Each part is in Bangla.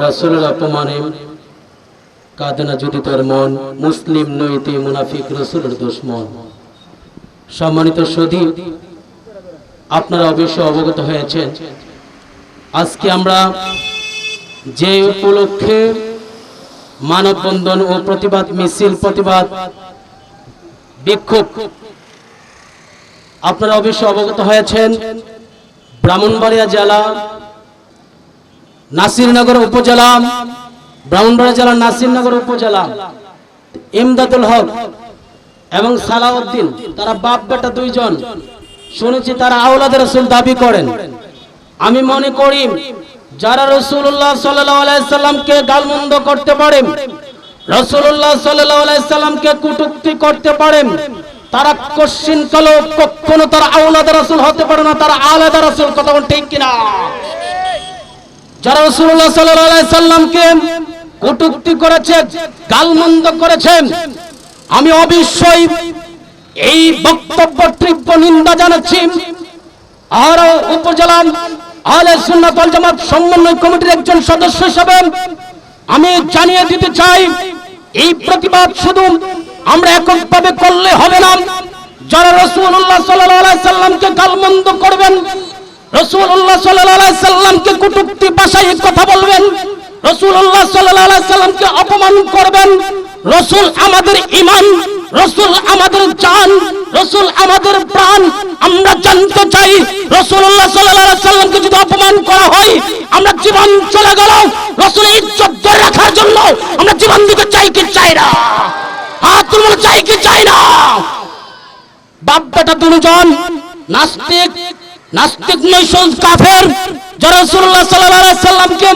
রাসূলের অপমানে কাঁদে না যদি তার মন মুসলিম নইতে মুনাফিক রসুলের দুশ্মন। সম্মানিত সধী আপনারা অবশ্যই অবগত হয়েছেন, আজকে আমরা যে উপলক্ষে মানববন্ধন ও প্রতিবাদ, মিছিল প্রতিবাদ, বিক্ষোভ, আপনারা অবশ্যই অবগত হয়েছেন, ব্রাহ্মণবাড়িয়া জেলা নাসিরনগর উপজেলা, ব্রাহ্মণবাড়িয়া জেলা নাসিরনগর উপজেলা, ইমদাদুল হক এবং সালাউদ্দিন, তারা বাপ বেটা দুইজন। শুনেছি তারা আওলাদ রসুল দাবি করেন। আমি মনে করি, যারা রসুল্লাহ সাল্লামকে গালমন্দ করতে পারেন রসুল্লাহ সাল্লামকে কুটুক্তি করতে পারেন তারা কশ্চিন কালো কখনো তারা আওলাদ রসুল হতে পারে না, তারা আলাদা রসুল, কথা ঠিক কিনা? যারা রসুল্লাহ সাল্লামকে কটুক্তি করেছে গালমন্দ করেছেন, আমি অবশ্যই এই বক্তব্য তীব্র নিন্দা জানাচ্ছি। আর উপজেলা আলে সুন্নাত ওয়াল জামাত সমন্বয় কমিটির একজন সদস্য হিসেবে আমি জানিয়ে দিতে চাই, এই প্রতিবাদ শুধু আমরা এককভাবে করলে হবে না। যারা রসুল্লাহ সাল্লাহ সাল্লামকে গালমন্দ করবেন রসুল্লাহ সাল্লাহ সাল্লামকে কুটুক্তি ভাষায় কথা বলবেন। রসুল্লাহ সাল্লাহ সাল্লামকে অপমান করবেন। রসুল আমাদের ইমান রসুল আমাদের জান, রসুল আমাদের প্রাণ, আমরা জানতে চাই। রসুল্লাহ সাল্লাহ সাল্লামকে যদি অপমান করা হয়, আমরা জীবন চলে গেল। রসুল ইজ্জত ধরে রাখার জন্য আমরা জীবন দিতে চাই কি চাই না? হাত তুলবো চাই কি চাই না? বাপ বেটা দুজন নাস্তিক নাস্তিক নৈশন কাফের। যারা রাসূলুল্লাহ সাল্লামকে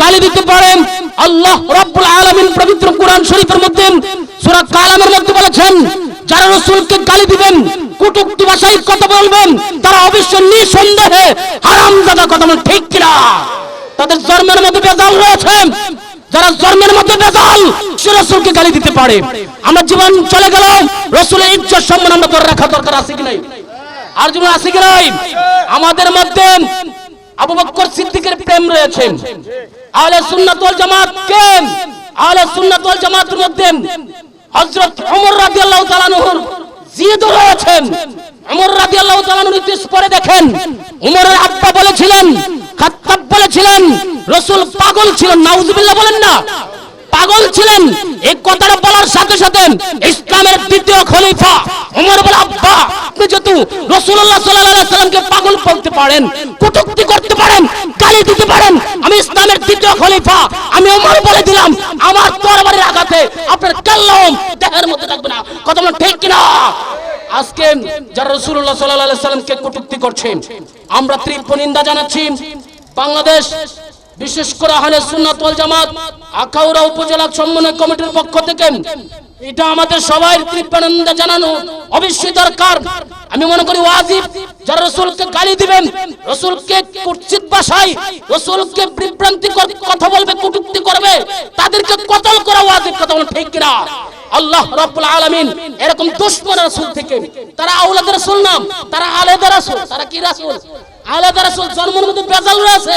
গালি দিতে পারেন, আল্লাহ রাব্বুল আলামিন পবিত্র কোরআন শরীফের মধ্যে, সূরা কালামের মধ্যে বলেছেন, যারা রাসূলকে গালি দিবেন, কটূক্তি ভাষায় কথা বলবেন, তারা অবশ্যই নিঃসন্দেহে হারামজাদা কথা বলেন ঠিক কিনা? তাদের জন্মের মধ্যে বেজাল রয়েছে। যারা জন্মের মধ্যে বেজাল সে রসুলকে গালি দিতে পারে। আমরা জীবন চলে গেল, রসুলের ইজ্জত সম্মান আমরা ধরে রাখা দরকার আছে কি নাই? আমাদের মধ্যে আবু বকর সিদ্দিকের প্রেম রয়েছে। আহলে সুন্নাত ওয়াল জামাত কে? আহলে সুন্নাত ওয়াল জামাতের মধ্যে হযরত ওমর রাদিয়াল্লাহু তাআলা আনহুর জিদ রয়েছেন ওমর রাদিয়াল্লাহু তাআলা আনহুর ইতিহাস পড়ে দেখেন, ওমরের আব্বা বলেছিলেন, খাত্তাব বলেছিলেন, রসুল পাগল ছিলেন, নাউজুবিল্লাহ বলেন না। পাগল ছিলেন, এই কথাটা বলার সাথে সাথে ইসলামের দ্বিতীয় খলিফা ওমর বলে আব্বা। আপনি যেহেতু রসুল্লাহ সাল্লাল্লাহু সাল্লামকে পাগল বলতে পারেন, কটূক্তি করতে পারেন, গালি দিতে পারেন, আমি ইসলামের দ্বিতীয় খলিফা, আমি ওমর বলে দিলাম, আমার তরবারির আঘাতে আপনার কাল্লাম দেহের মধ্যে থাকবে না। কথা ঠিক কিনা? আজকে যারা রসুল্লাহ সাল্লাহ সাল্লামকে কটূক্তি করছেন, আমরা তীব্র নিন্দা জানাচ্ছি। বাংলাদেশ, বিশেষ করে আহলে সুন্নাত ওয়াল জামাত, আখাউড়া উপজেলা সমন্বয় কমিটির পক্ষ থেকে এটা আমাদের সবাই তীব্র জানানো অবশ্যই দরকার। আমি মনে করি ওয়াজিব, যারা রসুলকে গালি দিবেন, রসুলকে কুৎসিত ভাষায়, রসুলকে বিভ্রান্তি কথা বলবে, কটূক্তি করবে, তাদেরকে কতল করা ওয়াজিব কথা বলে, ঠিক কিনা? আল্লাহ রাব্বুল আলামিন এরকম দুশমন রাসূল থেকে, তারা আওলাদ রাসূল নাম, তারা আলাদা রাসূল, তারা কি রাসূল? আলাদা রাসূল জন্মের মধ্যে বেজাল রয়েছে।